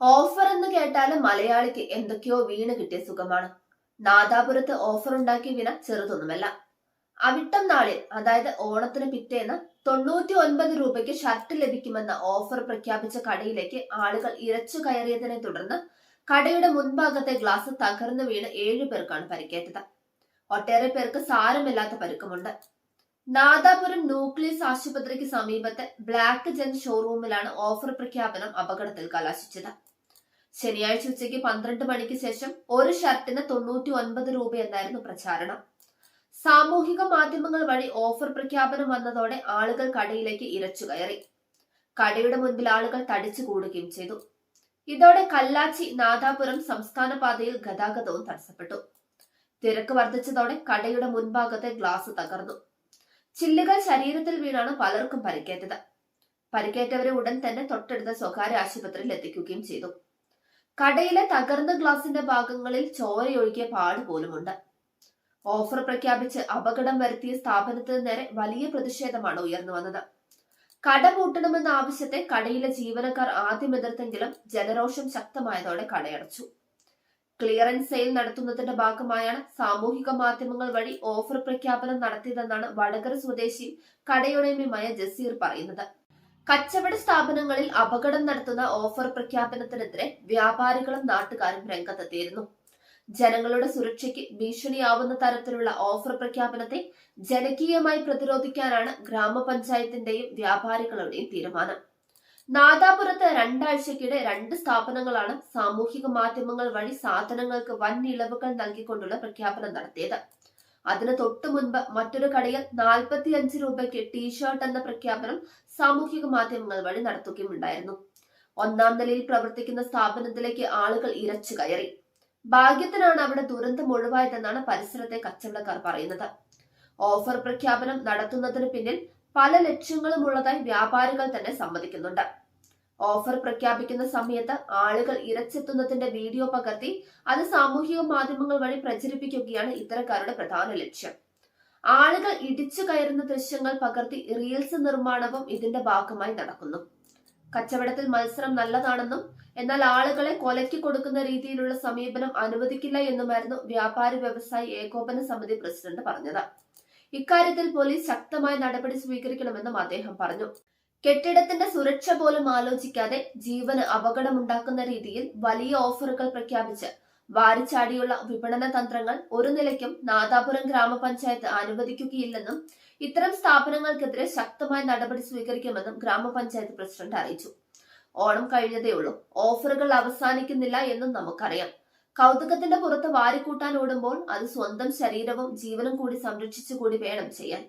Offer എന്ന് കേട്ടാൽ മലയാളിക്ക് എന്തൊക്കെയോ വീണ് കിട്ടിയ സുഖമാണ്. നാദാപുരത്ത് ഓഫർ ഉണ്ടാക്കിയ വില ചെറുതൊന്നുമല്ല. അവിട്ടം നാളിൽ അതായത് ഓണത്തിന് പിറ്റേന്ന് തൊണ്ണൂറ്റി ഒൻപത് രൂപയ്ക്ക് ഷർട്ട് ലഭിക്കുമെന്ന ഓഫർ പ്രഖ്യാപിച്ച കടയിലേക്ക് ആളുകൾ ഇരച്ചു കയറിയതിനെ തുടർന്ന് കടയുടെ മുൻഭാഗത്തെ ഗ്ലാസ് തകർന്നു വീണ് ഏഴു പേർക്കാണ് പരിക്കേറ്റത്. ഒട്ടേറെ പേർക്ക് സാരമില്ലാത്ത പരുക്കമുണ്ട്. നാദാപുരം ന്യൂക്ലിയസ് ആശുപത്രിക്ക് സമീപത്തെ ബ്ലാക്ക് ജെൻ ഷോറൂമിലാണ് ഓഫർ പ്രഖ്യാപനം അപകടത്തിൽ കലാശിച്ചത്. ശനിയാഴ്ച ഉച്ചയ്ക്ക് പന്ത്രണ്ട് മണിക്ക് ശേഷം ഒരു ഷർട്ടിന് തൊണ്ണൂറ്റി ഒൻപത് രൂപ എന്നായിരുന്നു പ്രചാരണം. സാമൂഹിക മാധ്യമങ്ങൾ വഴി ഓഫർ പ്രഖ്യാപനം വന്നതോടെ ആളുകൾ കടയിലേക്ക് ഇരച്ചു കയറി. കടയുടെ മുൻപിൽ ആളുകൾ തടിച്ചു കൂടുകയും ചെയ്തു. ഇതോടെ കല്ലാച്ചി നാദാപുരം സംസ്ഥാന പാതയിൽ ഗതാഗതവും തടസ്സപ്പെട്ടു. തിരക്ക് വർദ്ധിച്ചതോടെ കടയുടെ മുൻഭാഗത്തെ ഗ്ലാസ് തകർന്നു. ചില്ലുകൾ ശരീരത്തിൽ വീണാണ് പലർക്കും പരിക്കേറ്റത്. പരിക്കേറ്റവരെ ഉടൻ തന്നെ തൊട്ടടുത്ത സ്വകാര്യ ആശുപത്രിയിൽ എത്തിക്കുകയും ചെയ്തു. കടയിലെ തകർന്ന ഗ്ലാസിന്റെ ഭാഗങ്ങളിൽ ചോരയൊഴുകിയ പാട് പോലുമുണ്ട്. ഓഫർ പ്രഖ്യാപിച്ച് അപകടം വരുത്തിയ സ്ഥാപനത്തിന് നേരെ വലിയ പ്രതിഷേധമാണ് ഉയർന്നു വന്നത്. കട പൂട്ടണമെന്ന ആവശ്യത്തെ കടയിലെ ജീവനക്കാർ ആദ്യം എതിർത്തെങ്കിലും ജനരോഷം ശക്തമായതോടെ കടയടച്ചു. ക്ലിയറൻസ് സെയിൽ നടത്തുന്നതിന്റെ ഭാഗമായാണ് സാമൂഹിക മാധ്യമങ്ങൾ വഴി ഓഫർ പ്രഖ്യാപനം നടത്തിയതെന്നാണ് വടകര സ്വദേശി കടയുടമയുമായ ജസീർ പറയുന്നത്. കച്ചവട സ്ഥാപനങ്ങളിൽ അപകടം നടത്തുന്ന ഓഫർ പ്രഖ്യാപനത്തിനെതിരെ വ്യാപാരികളും നാട്ടുകാരും രംഗത്തെത്തിയിരുന്നു. ജനങ്ങളുടെ സുരക്ഷയ്ക്ക് ഭീഷണിയാവുന്ന തരത്തിലുള്ള ഓഫർ പ്രഖ്യാപനത്തെ ജനകീയമായി പ്രതിരോധിക്കാനാണ് ഗ്രാമപഞ്ചായത്തിന്റെയും വ്യാപാരികളുടെയും തീരുമാനം. നാദാപുരത്ത് രണ്ടാഴ്ചക്കിടെ രണ്ട് സ്ഥാപനങ്ങളാണ് സാമൂഹിക മാധ്യമങ്ങൾ വഴി സാധനങ്ങൾക്ക് വൻ ഇളവുകൾ നൽകിക്കൊണ്ടുള്ള പ്രഖ്യാപനം നടത്തിയത്. അതിന് തൊട്ടു മുൻപ് മറ്റൊരു കടയിൽ നാൽപ്പത്തി അഞ്ച് രൂപയ്ക്ക് ടീഷർട്ട് എന്ന പ്രഖ്യാപനം സാമൂഹിക മാധ്യമങ്ങൾ വഴി നടത്തുകയുമുണ്ടായിരുന്നു. ഒന്നാം നിലയിൽ പ്രവർത്തിക്കുന്ന സ്ഥാപനത്തിലേക്ക് ആളുകൾ ഇരച്ചു കയറി. ഭാഗ്യത്തിനാണ് അവിടെ ദുരന്തം ഒഴിവായതെന്നാണ് പരിസരത്തെ കച്ചവടക്കാർ പറയുന്നത്. ഓഫർ പ്രഖ്യാപനം നടത്തുന്നതിന് പിന്നിൽ പല ലക്ഷ്യങ്ങളും ഉള്ളതായി വ്യാപാരികൾ തന്നെ സമ്മതിക്കുന്നുണ്ട്. ഓഫർ പ്രഖ്യാപിക്കുന്ന സമയത്ത് ആളുകൾ ഇരച്ചെത്തുന്നതിന്റെ വീഡിയോ പകർത്തി അത് സാമൂഹിക മാധ്യമങ്ങൾ വഴി പ്രചരിപ്പിക്കുകയാണ് ഇത്തരക്കാരുടെ പ്രധാന ലക്ഷ്യം. ആളുകൾ ഇടിച്ചു കയറുന്ന ദൃശ്യങ്ങൾ പകർത്തി റീൽസ് നിർമ്മാണവും ഇതിന്റെ ഭാഗമായി നടക്കുന്നു. കച്ചവടത്തിൽ മത്സരം നല്ലതാണെന്നും എന്നാൽ ആളുകളെ കൊലയ്ക്ക് കൊടുക്കുന്ന രീതിയിലുള്ള സമീപനം അനുവദിക്കില്ല എന്നുമായിരുന്നു വ്യാപാരി വ്യവസായി ഏകോപന സമിതി പ്രസിഡന്റ് പറഞ്ഞത്. ഇക്കാര്യത്തിൽ പോലീസ് ശക്തമായ നടപടി സ്വീകരിക്കണമെന്നും അദ്ദേഹം പറഞ്ഞു. കെട്ടിടത്തിന്റെ സുരക്ഷ പോലും ആലോചിക്കാതെ ജീവന് അപകടമുണ്ടാക്കുന്ന രീതിയിൽ വലിയ ഓഫറുകൾ പ്രഖ്യാപിച്ച് വാരിച്ചാടിയുള്ള വിപണന തന്ത്രങ്ങൾ ഒരു നിലയ്ക്കും നാദാപുരം ഗ്രാമപഞ്ചായത്ത് അനുവദിക്കുകയില്ലെന്നും ഇത്തരം സ്ഥാപനങ്ങൾക്കെതിരെ ശക്തമായ നടപടി സ്വീകരിക്കുമെന്നും ഗ്രാമപഞ്ചായത്ത് പ്രസിഡന്റ് അറിയിച്ചു. ഓണം കഴിഞ്ഞതേ ഉള്ളൂ ഓഫറുകൾ അവസാനിക്കുന്നില്ല എന്നും നമുക്കറിയാം. കൗതുകത്തിന്റെ പുറത്ത് വാരിക്കൂട്ടാൻ ഓടുമ്പോൾ അത് സ്വന്തം ശരീരവും ജീവനും കൂടി സംരക്ഷിച്ചുകൂടി വേണം ചെയ്യാൻ.